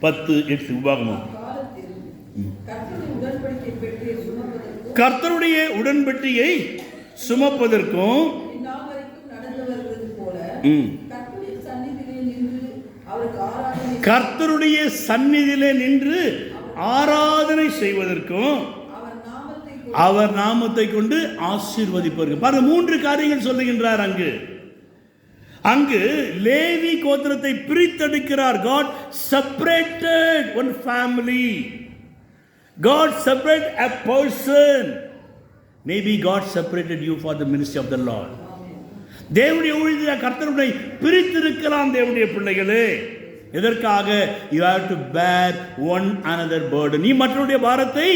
பத்து எட்டு உபாகமம். கர்த்தருடைய சுமப்பதற்கும் உடன்பட்டியை சுமப்பதற்கும் ம், கர்த்தருடைய சந்நிதியிலே நின்று ஆராதனை செய்வதற்கும் அவர் நாமத்தை அவர் நாமத்தை கொண்டு ஆசீர்வதிப்பார்கள் பாருங்க மூன்று காரியங்கள் சொல்லுகின்றார் அங்கு. அங்கு லேவி கோத்திரத்தை பிரித்தெடுக்கிறார். God separated one family God separate a person maybe God separated you for the ministry of the Lord தேவனுடைய ஊழியர் கர்த்தருடைய பிரித்திருக்கலாம் தேவனுடைய பிள்ளைகளே. எதற்காக? You have to bear one another burden நீ மற்றவருடைய பாரத்தை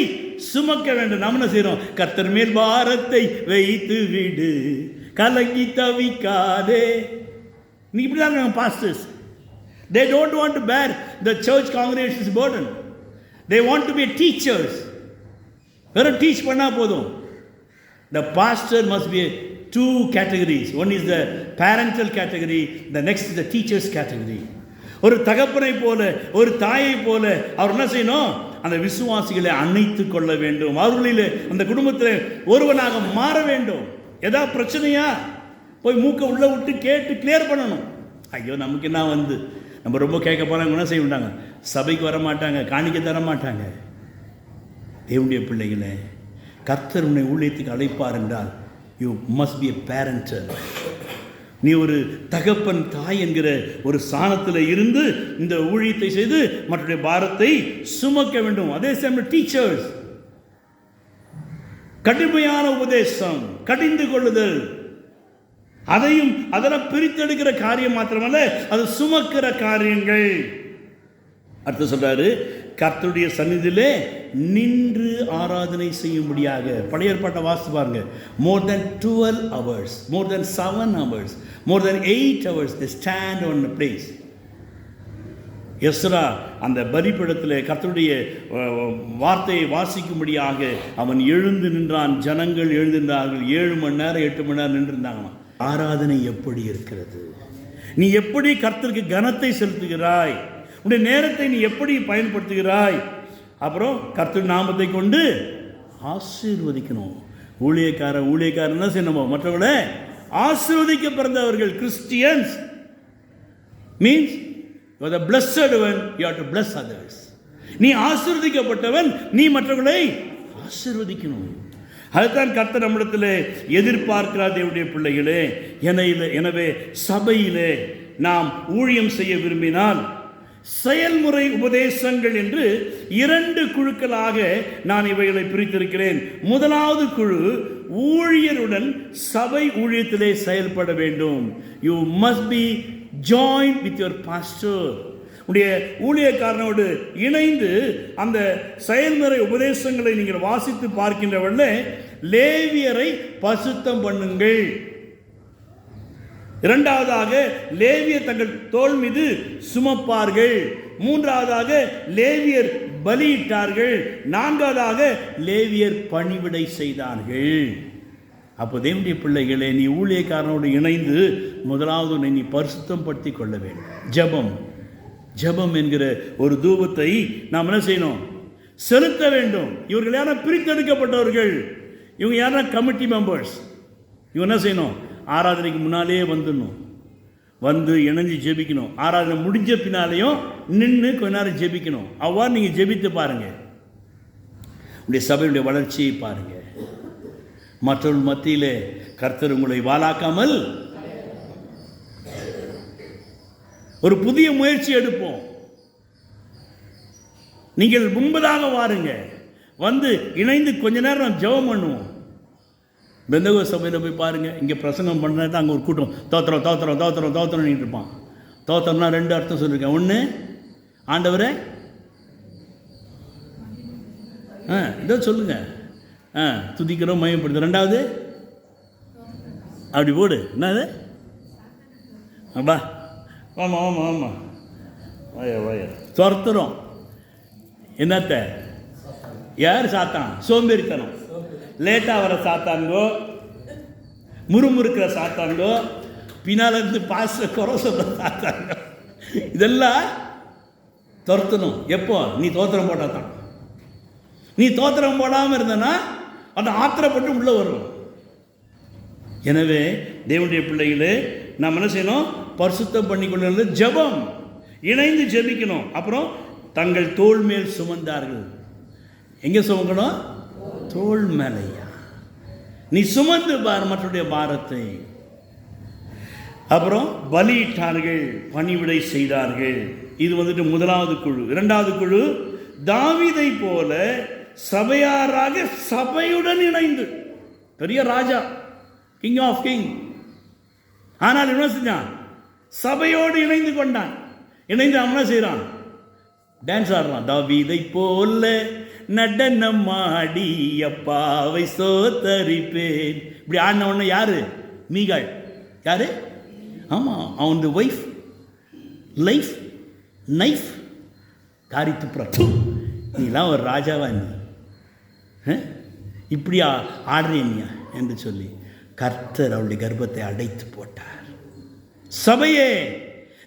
சுமக்க வேண்டும். நாம் என்ன செய்யறோம் கர்த்தர் மேல் பாரத்தை வைத்து விடு கலங்கி தவிக்காதே. நீ இப்படி தான் இருக்காங்க pastors they don't want to bear the church congregations burden they want to be teachers வெறும் டீச் பண்ணால் போதும். The pastor must be two categories one is the parental category the next is the teachers category ஒரு தகப்பனை போல ஒரு தாயை போல அவர் என்ன செய்யணும்? அந்த விசுவாசிகளை அணைத்து கொள்ள வேண்டும். அவர்களில் அந்த குடும்பத்தில் ஒருவனாக மாற வேண்டும். எதா பிரச்சனையா? போய் மூக்கை உள்ளே விட்டு கேட்டு கிளியர் பண்ணணும். ஐயோ நமக்கு என்ன வந்து? நம்ம ரொம்ப கேட்க போகிறாங்க என்ன செய்ய மாட்டாங்க? சபைக்கு வர மாட்டாங்க காணிக்க தர மாட்டாங்க. தேவனுடைய பிள்ளைகளே கர்த்தர் உன்னை ஊழியத்துக்கு அழைப்பார் என்றால் you must be a parent நீ ஒரு தகப்பன் தாய் என்கிற ஒரு சாணத்தில் இருந்து இந்த ஊழியத்தை செய்து மற்றடைய பாரத்தை சுமக்க வேண்டும். அதே சமயம் டீச்சர்ஸ் கடுமையான உபதேசம் கடிந்து கொள்ளுதல். அதையும் அதெல்லாம் பிரித்தெடுக்கிற காரியம் மாத்திரமல்ல அது சுமக்கிற காரியங்கள். அடுத்து சொல்றாரு கர்த்தருடைய சந்நிதியிலே நின்று ஆராதனை செய்யும்படியாக. பழைய ஏற்பாட்டை வாசித்து பாருங்க. More than twelve hours more than seven hours more than eight hours the stand one place Ezra அந்த பலிப்பிடத்தில் கர்த்தருடைய வார்த்தையை வாசிக்கும்படியாக அவன் எழுந்து நின்றான். ஜனங்கள் எழுந்திருந்தார்கள். ஏழு மணி நேரம் எட்டு மணி நேரம் நின்றிருந்தாங்களாம். ஆராதனை எப்படி இருக்கிறது? நீ எப்படி கர்த்தருக்கு கனத்தை செலுத்துகிறாய்? உன்னுடைய நேரத்தை நீ எப்படி பயன்படுத்துகிறாய்? அப்புறம் கர்த்தர் நாமத்தை கொண்டு ஆசீர்வதிக்கணும். ஊழியக்காரன் ஊழியக்காரன் தான் செய்யணுமோ மற்றவங்கள ஆசீர்வதிக்க பிறந்தவர்கள் Christians. Means you are the blessed one you are to bless others நீ ஆசீர்வதிக்கப்பட்டவன் நீ மற்றவர்களை ஆசீர்வதிக்கணும். அதுதான் கர்த்தர் நம்மிடத்தில் எதிர்பார்க்கிறார் தேவனுடைய பிள்ளைகளே. எனையில் எனவே சபையிலே நாம் ஊழியம் செய்ய விரும்பினால் செயல்முறை உபதேசங்கள் என்று இரண்டு குழுக்களாக நான் இவைகளை பிரித்திருக்கிறேன். முதலாவது குழு ஊழியருடன் சபை ஊழியத்திலே செயல்பட வேண்டும். You must be join with your pastor உடைய ஊழியக்காரனோடு இணைந்து அந்த செயல்முறை உபதேசங்களை நீங்கள் வாசித்து பார்க்கின்றவர்கள லேவியரை பசுத்தம் பண்ணுங்கள். இரண்டாவதாக லேவியர் தங்கள் தோள் மீது சுமப்பார்கள். மூன்றாவதாக லேவியர் பலியிட்டார்கள். நான்காவதாக லேவியர் பணிவிடை செய்தார்கள். அப்போ தேவனுடைய பிள்ளைகளே நீ ஊழியக்காரனோடு இணைந்து முதலாவது உன்னை நீ பரிசுத்தம் படுத்தி கொள்ள வேண்டும். ஜெபம். ஜெபம் என்கிற ஒரு தூபத்தை நாம் என்ன செய்யணும்? செலுத்த வேண்டும். இவர்கள் யாரும் பிரித்தெடுக்கப்பட்டவர்கள்? இவங்க யாரா கமிட்டி மெம்பர்ஸ் இவங்க என்ன செய்யணும்? ஆராதனைக்கு முன்னாலே வந்துடணும். வந்து இணைஞ்சு ஜெபிக்கணும். ஆராதனை முடிஞ்ச பின்னாலேயும் நின்று கொஞ்ச நேரம் ஜெபிக்கணும். அவ்வாறு நீங்கள் ஜெபித்து பாருங்கள் உடைய சபையுடைய வளர்ச்சியை பாருங்கள் மற்றவர்கள் மத்தியில் கர்த்தர் உங்களை வாழாக்காமல் ஒரு புதிய முயற்சி எடுப்போம். நீங்கள் முன்பதாக வாருங்க. வந்து இணைந்து கொஞ்ச நேரம் ஜெபம் பண்ணுவோம். பெந்தகோ சபையில் போய் பாருங்கள் இங்கே பிரசங்கம் பண்ணுறது அங்கே ஒரு கூட்டம். தோத்திரம் தோத்திரம் தோத்திரம் தோத்திரம் இருப்பான். தோத்திரம்னா ரெண்டு அர்த்தம் சொல்லியிருக்கேன். ஒன்று ஆண்டவரே ஆ இதோ சொல்லுங்க. ஆ துதிக்கிறோம் மயப்படுத்தும் ரெண்டாவது அப்படி போடு. என்னது? அப்பா. ஆமாம் ஆமாம் ஆமாம் வாயா வாயா. துரத்துறோம். என்னத்த? யார் சாத்தான்? சோம்பேறித்தனம். லேட்டாக வர சாத்தான்கோ முறுமுறுக்கிற சாத்தான்கோ பின்னால் இருந்து பாச குறை சொல்ற சாத்தான்கோ. இதெல்லாம் துரத்தணும். எப்போ? நீ தோத்திரம் போட்டால் தான் நீ தோத்திரம் போடாமல் இருந்தனா அந்த ஆத்திரப்பட்டு உள்ளே வரும் எனவே தேவனுடைய பிள்ளைகளே நாம் என்ன செய்யணும்? பரிசுத்தம் பண்ணி கொண்டு ஜெபம். இணைந்து ஜெபிக்கணும். அப்புறம் தங்கள் தோள் மேல் சுமந்தார்கள். எங்கே சுமக்கணும்? தோள் மேலையா? நீ சுமந்து பார் மற்றடைய பாரத்தை. அப்புறம் பலியிட்டார்கள் பணிவிடை செய்தார்கள். இது வந்துட்டு முதலாவது குழு. இரண்டாவது குழு தாவிதை போல சபையாராக சபையுடன் இணைந்து. பெரிய ராஜா கிங் ஆஃப் கிங் ஆனால் என்ன செஞ்சான்? சபையோடு இணைந்து கொண்டான். இணைந்து அவன் என்ன செய்கிறான் டான்ஸ் ஆடுறான். தாவீதை போல நடனம் ஆடி அப்பாவை சோத்தரிப்பேன். இப்படி ஆடின உடனே யாரு? மீகாள். யாரு? ஆமாம் அவன் ஒய்ஃப் லைஃப் நைஃப் காரி துப்புற நீலாம் ஒரு ராஜாவா நீ. இப்படியா ஆடுறேன் நீ? என்று சொல்லி கர்த்தர் அவளுடைய கர்ப்பத்தை அடைத்து போட்டார். சபையே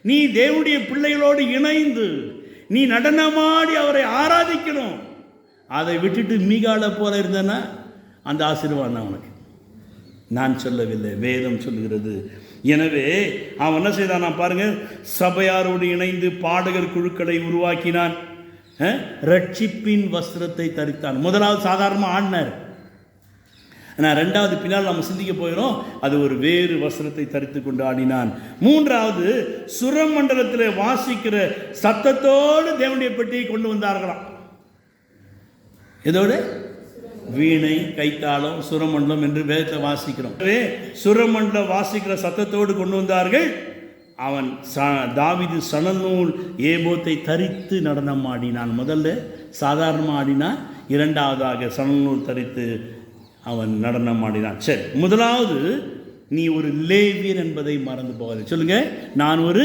நீ தேவனுடைய பிள்ளைகளோடு இணைந்து நீ நடனமாடி அவரை ஆராதிக்கணும். அதை விட்டுட்டு மீகால போல இருந்தனா அந்த ஆசீர்வாதம் தான் உனக்கு. நான் சொல்லவில்லை வேதம் சொல்லுகிறது. எனவே அவன் என்ன செய்தான்? நான் பாருங்க சபையாரோடு இணைந்து பாடகர் குழுக்களை உருவாக்கினான். ரட்சிப்பின் வஸ்திரத்தை தரித்தான். முதலாவது சாதாரணமாக ஆடினார் ஆனால் ரெண்டாவது பின்னால் நம்ம சிந்திக்க போயிடும் அது ஒரு வேறு வஸ்திரத்தை தரித்து கொண்டு ஆடினான். மூன்றாவது சுரமண்டலத்தில் வாசிக்கிற சத்தத்தோடு தேவனுடைய பெட்டியை கொண்டு வந்தார்களாம். இதோடு வீணை கைத்தாளம் சுரமண்டலம் என்று வேதத்தை வாசிக்கிறோம். சுரமண்டலம் வாசிக்கிற சத்தத்தோடு கொண்டு வந்தார்கள். அவன் ச தாவிது சணநூல் ஏபோத்தை தரித்து நடனம் ஆடினான் முதல்ல சாதாரணமாக ஆடினான் இரண்டாவதாக சணநூல் தரித்து அவன் நடனம் ஆடினான். சரி முதலாவது நீ ஒரு லேவியன் என்பதை மறந்து போகாது. சொல்லுங்க நான் ஒரு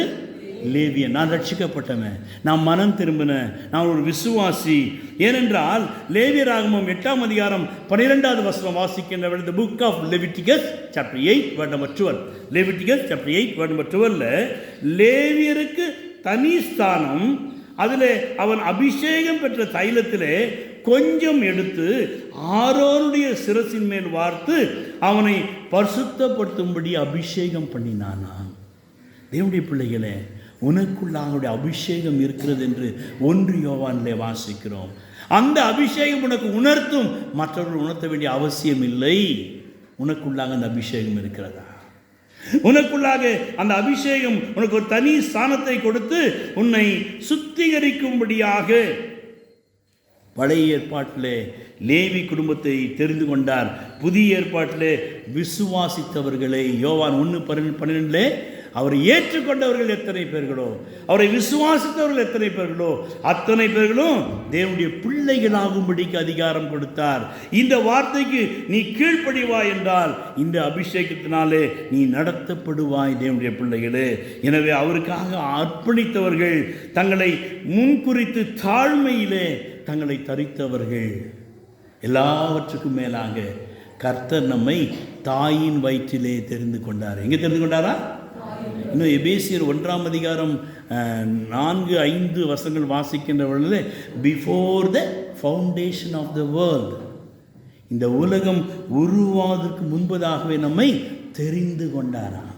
லேவியன் நான் ரட்சிக்கப்பட்டவன். நான் மனம் திரும்பினேன் நான் ஒரு விசுவாசி. ஏனென்றால் லேவியராகமம் எட்டாம் அதிகாரம் பன்னிரெண்டாவது வசனம் வாசிக்கின்ற the book of Leviticus chapter eight word number twelve Leviticus chapter eight word number டுவெல்ல லேவியருக்கு தனி ஸ்தானம் அதில் அவன் அபிஷேகம் பெற்ற தைலத்திலே கொஞ்சம் எடுத்து ஆரோருடைய சிரசின் மேல் வார்த்து அவனை பரிசுத்தப்படுத்தும்படி அபிஷேகம் பண்ணினானா. தேவனுடைய பிள்ளைகளே உனக்குள்ளாக அபிஷேகம் இருக்கிறது என்று ஒன்று யோவானிலே வாசிக்கிறோம். அந்த அபிஷேகம் உனக்கு உணர்த்தும் மற்றவர்கள் உணர்த்த வேண்டிய அவசியம் இல்லை. உனக்குள்ளாக அந்த அபிஷேகம் இருக்கிறதா? உனக்குள்ளாக அந்த அபிஷேகம் உனக்கு ஒரு தனி ஸ்தானத்தை கொடுத்து உன்னை சுத்திகரிக்கும்படியாக பழைய ஏற்பாட்டிலே லேவி குடும்பத்தை தெரிந்து கொண்டார். புதிய ஏற்பாட்டிலே விசுவாசித்தவர்களை யோவான் ஒன்று பன்னிரெண்டு பன்னிரெண்டிலே அவரை ஏற்றுக்கொண்டவர்கள் எத்தனை பேர்களோ அவரை விசுவாசித்தவர்கள் எத்தனை பேர்களோ அத்தனை பேர்களும் தேவனுடைய பிள்ளைகளாகும்படிக்கு அதிகாரம் கொடுத்தார். இந்த வார்த்தைக்கு நீ கீழ்ப்படிவாய் என்றால் இந்த அபிஷேகத்தினாலே நீ நடத்தப்படுவாய் தேவனுடைய பிள்ளைகளே. எனவே அவருக்காக அர்ப்பணித்தவர்கள் தங்களை முன்குறித்து தாழ்மையிலே தங்களை தரித்தவர்கள் எல்லாவற்றுக்கும் மேலாக கர்த்தர் நம்மை தாயின் வயிற்றிலே தெரிந்து கொண்டார். எங்கே தெரிந்து கொண்டாரா? இன்னும் எபேசியர் ஒன்றாம் அதிகாரம் நான்கு ஐந்து வசங்கள் வாசிக்கின்ற பொழுது before the foundation of the world இந்த உலகம் உருவாவதற்கு முன்பதாகவே நம்மை தெரிந்து கொண்டாராம்.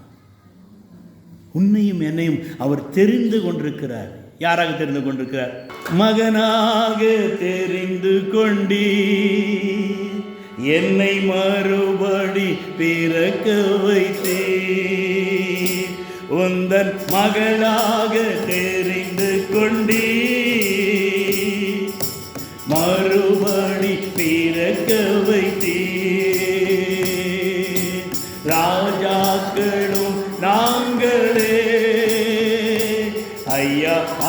உன்னையும் என்னையும் அவர் தெரிந்து கொண்டிருக்கிறார். யாராக தெரிந்து கொண்டிருக்கிறார்? மகனாக தெரிந்து கொண்டி என்னை மறுபடி பிறக்க வைத்தே உந்தன் மகளாக தெரிந்து கொண்டீ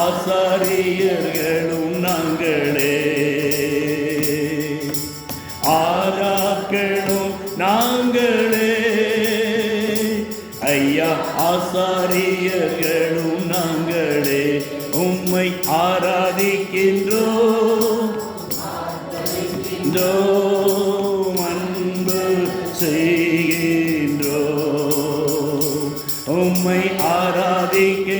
ஆசாரியர்களும் நாங்களே. ஆராக்களும் நாங்களே. ஐயா ஆசாரியர்களும் நாங்களே. உம்மை ஆராதிக்கின்றோம். அன்பு செய்கின்றோம். உம்மை ஆராதிக்க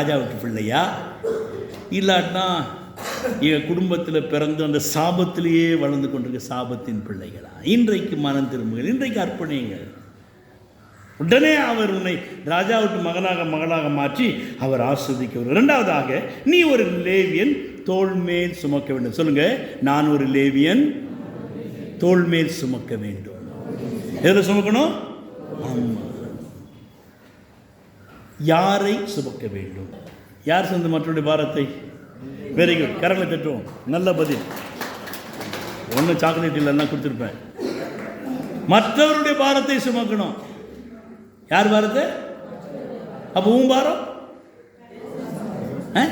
ராஜாவுக்கு பிள்ளையா? இல்லாட்டினா என் குடும்பத்தில் பிறந்து அந்த சாபத்திலேயே வளர்ந்து கொண்டிருக்க சாபத்தின் பிள்ளைகளா? இன்றைக்கு மனம் திரும்புங்கள் இன்றைக்கு அர்ப்பணியுங்கள். உடனே அவர் உன்னை ராஜாவுக்கு மகனாக மகளாக மாற்றி அவர் ஆஸ்வதிக்க இரண்டாவதாக நீ ஒரு லேவியன் தோல்மேல் சுமக்க வேண்டும். சொல்லுங்க நான் ஒரு லேவியன் தோல்மேல் சுமக்க வேண்டும். எதில் சுமக்கணும்? ஆமாம் யாரை சுமக்க வேண்டும்? யார் சொந்த மற்றவருடைய பாரத்தை? வெரி குட் கரங்களை தட்டுவோம். நல்ல பதில். ஒன்றும் சாக்லேட் இல்லைன்னா கொடுத்துருப்பேன். மற்றவருடைய பாரத்தை சுமக்கணும். யார் பாரத்தை? அப்போ உன் பாரம்? ஆ?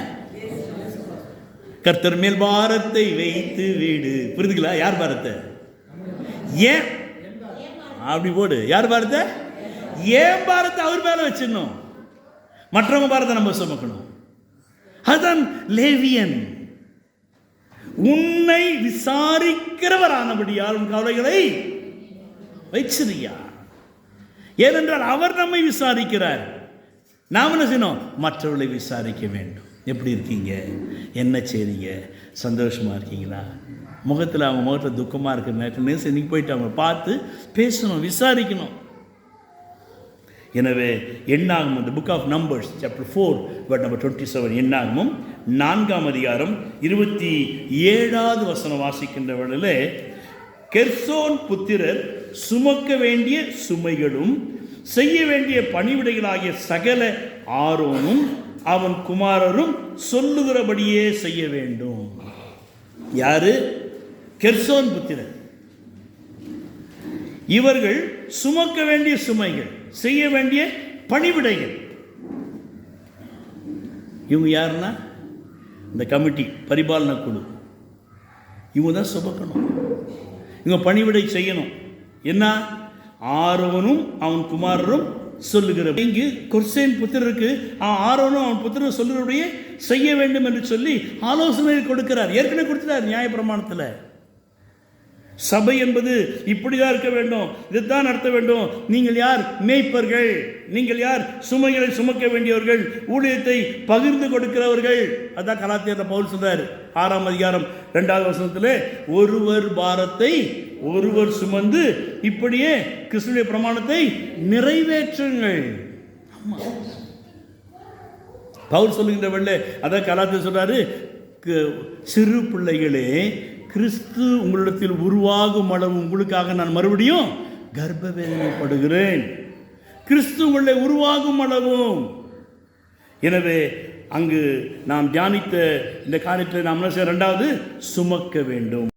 கர்த்தர் மேல் பாரத்தை வைத்து வீடு. புரிதுங்களா யார் பாரத்தை? ஏன்? அப்படி போடு. யார் பாரத்தை? ஏன் பாரத்தை அவர் மேலே வச்சிடணும்? மற்றவங்க பாரத்தை நம்ம சுமக்கணும். அதுதான் லேவியன். உன்னை விசாரிக்கிறவரானபடியால் உன் கவலைகளை வைச்சிரியா ஏனென்றால் அவர் நம்மை விசாரிக்கிறார். நாம் என்ன செய்யணும்? மற்றவர்களை விசாரிக்க வேண்டும். எப்படி இருக்கீங்க? என்ன செய்றீங்க? சந்தோஷமாக இருக்கீங்களா? முகத்தில் அவங்க முகத்தில் துக்கமாக இருக்கிற நேரத்தில் நேசம் இன்னைக்கு போயிட்டு அவங்க பார்த்து பேசணும் விசாரிக்கணும். எனவே எண்ணாகும் இந்த book of Numbers chapter four but number twenty seven எண்ணாகமும் நான்காம் அதிகாரம் இருபத்தி ஏழாவது வசனம் வாசிக்கின்ற கெர்சோன் புத்திரர் சுமக்க வேண்டிய சுமைகளும் செய்ய வேண்டிய பணிவிடைகளாகிய சகல ஆரோனும் அவன் குமாரரும் சொல்லுகிறபடியே செய்ய வேண்டும். யாரு? கெர்சோன் புத்திரர். இவர்கள் சுமக்க வேண்டிய சுமைகள் செய்ய வேண்டிய பணிவிடைகள். இவங்க யாருன்னா? இந்த கமிட்டி பரிபாலன குழு. இவங்க தான் சுமக்கணும். இவங்க பணிவிடை செய்யணும். என்ன? ஆரோனும் அவன் குமாரரும் சொல்லுகிற இங்கு கொர்சேன் புத்திரருக்கு ஆ- ஆரோனும் அவன் புத்திரர் சொல்லுகிறபடியே செய்ய வேண்டும் என்று சொல்லி ஆலோசனை கொடுக்கிறார். ஏற்கனவே கொடுத்துட்டார் நியாயப்பிரமாணத்தில். சபை என்பது இப்படிதான் இருக்க வேண்டும். இதுதான் நடத்த வேண்டும். நீங்கள் யார்? மேய்ப்பர்கள். நீங்கள் யார்? சுமைகளை சுமக்க வேண்டியவர்கள். ஊழியத்தை பகிர்ந்து கொடுக்கிறவர்கள். அதான் கலாத்தியத்தை பவுல் சொல்றாரு. ஆறாம் அதிகாரம் ரெண்டாவது வசனத்தில் ஒருவர் பாரத்தை ஒருவர் சுமந்து இப்படியே கிருஷ்ணனுடைய பிரமாணத்தை நிறைவேற்றுங்கள். பவுல் சொல்லுகின்ற வெள்ள அதான் கலாத்திய சொல்றாரு சிறு பிள்ளைகளே கிறிஸ்து உங்களிடத்தில் உருவாகும் அளவு உங்களுக்காக நான் மறுபடியும் கர்ப்ப வேதனைப்படுகிறேன் கிறிஸ்து உங்களை உருவாகும் அளவும். எனவே அங்கு நாம் தியானித்த இந்த காரியத்தை நாம் என்ன செய்ய ரெண்டாவது சுமக்க வேண்டும்.